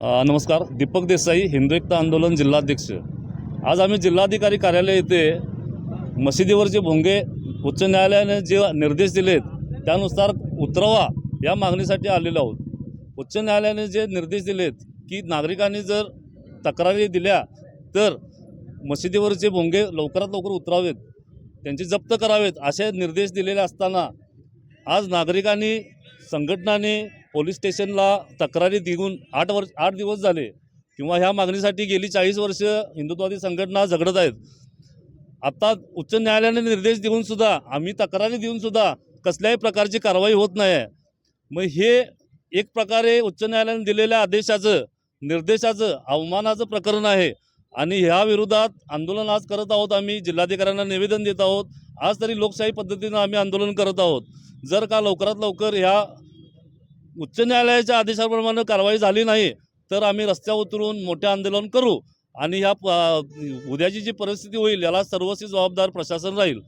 नमस्कार. दीपक देसाई हिंदू एकता आंदोलन जिल्हाध्यक्ष. आज आम्ही जिल्हाधिकारी कार्यालय येथे मशिदीवरचे भोंगे उच्च न्यायालयाने जे निर्देश दिलेत त्यानुसार उतरवा या मागणीसाठी आलेलो आहोत. उच्च न्यायालयाने जे निर्देश दिलेत की नागरिकांनी जर तक्रारी दिल्या तर मशिदीवरचे भोंगे लवकरात लवकर उतरावेत त्यांची जप्त करावेत असे निर्देश दिलेले असताना आज नागरिकांनी संघटनाने पोलीस स्टेशनला तक्रारी देऊन आठ वर्ष आठ दिवस झाले किंवा ह्या मागणीसाठी गेली चाळीस वर्ष हिंदुत्वादी संघटना झगडत आहेत. आता उच्च न्यायालयाने निर्देश देऊन सुद्धा आम्ही तक्रारी देऊनसुद्धा कसल्याही प्रकारची कारवाई होत नाही. आहे मग हे एक प्रकारे उच्च न्यायालयाने दिलेल्या आदेशाचं निर्देशाचं अवमानाचं प्रकरण आहे. आणि ह्या विरोधात आंदोलन आज करत आहोत आम्ही जिल्हाधिकाऱ्यांना निवेदन देत आहोत. आज तरी लोकशाही पद्धतीनं आम्ही आंदोलन करत आहोत. जर का लवकरात लवकर ह्या उच्च न्यायालयाच्या आदेशाप्रमाणे कारवाई झाली नाही तर आम्ही रस्त्यावर उतरून मोठे आंदोलन करू आणि ह्या प- उद्याची जी परिस्थिती होईल याला सर्वस्वी जबाबदार प्रशासन राहील.